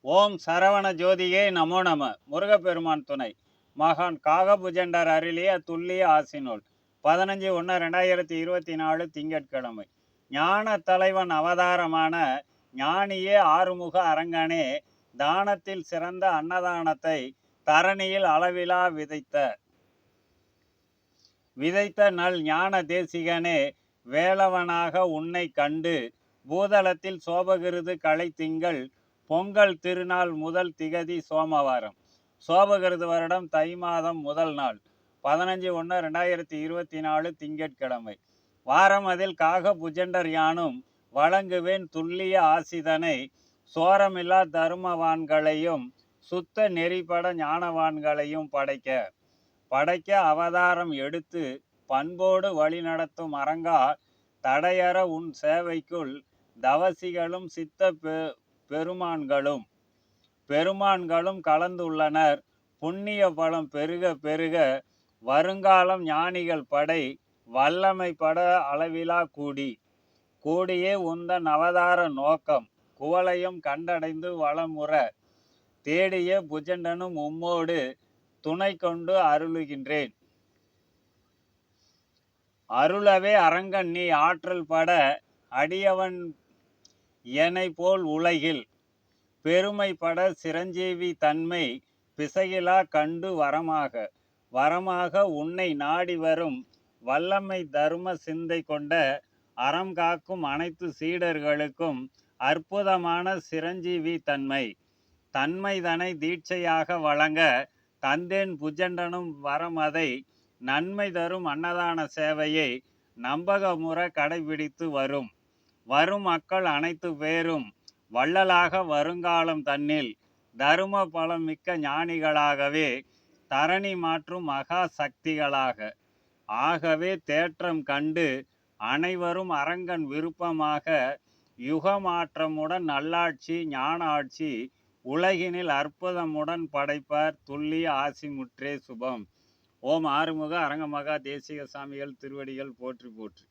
ஓம் சரவண ஜோதியே நமோ நம. முருகப்பெருமான் துணை. மகான் காகபுஜண்டர் அருளிய துல்லிய ஆசினோல். பதினஞ்சு ஒன்று ரெண்டாயிரத்தி இருபத்தி நாலு திங்கட்கிழமை. ஞான தலைவன் அவதாரமான ஞானியே ஆறுமுக அரங்கனே தானத்தில் சிறந்த அன்னதானத்தை தரணியில் அளவிலா விதைத்த. விதைத்த நல் ஞான தேசிகனே வேலவனாக உன்னை கண்டு பூதளத்தில் சோபகிருது கலை திங்கள் பொங்கல் திருநாள் முதல் திகதி சோமவாரம். சோபகிருது வருடம் தை மாதம் முதல் நாள். பதினஞ்சு ஒன்று ரெண்டாயிரத்தி இருபத்தி நாலு திங்கட்கிழமை. வாரம் அதில் காக புஜண்டர் யானும் வழங்குவேன் துல்லிய ஆசிதனை. சோரமில்லா தருமவான்களையும் சுத்த நெறிப்பட ஞானவான்களையும் படைக்க. படைக்க அவதாரம் எடுத்து பண்போடு வழிநடத்தும் அரங்கா. தடையற உன் சேவைக்குள் தவசிகளும் சித்த பெ பெருமான்களும் பெருமான்களும் கலந்துள்ளனர். புண்ணிய பலம் பெருக பெருக வருங்காலம் ஞானிகள் படை வல்லமை பட அளவிலா கூடி. கூடியே உந்தன் அவதார நோக்கம் குவளையும் கண்டடைந்து வளமுற தேடிய புஜண்டனும் உம்மோடு துணை கொண்டு அருளுகின்றேன். அருளவே அரங்கன் நீ ஆற்றல் பட அடியவன் என்னை போல் உலகில் பெருமைப்பட சிரஞ்சீவி தன்மை பிசகிலா கண்டு வரமாக. வரமாக உன்னை நாடி வரும் வல்லமை தர்ம சிந்தை கொண்ட அறம் காக்கும் அனைத்து சீடர்களுக்கும் அற்புதமான சிரஞ்சீவி தன்மை. தன்மைதனை தீட்சையாக வழங்க தந்தேன் புஜண்டனும் அதை நன்மை தரும் அன்னதான சேவையை நம்பகமுற கடைபிடித்து வரும். வரும் மக்கள் அனைத்து பேரும் வள்ளலாக வருங்காலம் தன்னில் தரும பலம் மிக்க ஞானிகளாகவே தரணி மாற்றும் மகா சக்திகளாக. ஆகவே தேற்றம் கண்டு அனைவரும் அரங்கன் விருப்பமாக யுகமாற்றமுடன் நல்லாட்சி ஞான ஆட்சி உலகினில் அற்புதமுடன் படைப்பார் துல்லிய ஆசிமுற்றே சுபம். ஓம் ஆறுமுக அரங்கமகா தேசிக சாமிகள் திருவடிகள் போற்றி போற்றி.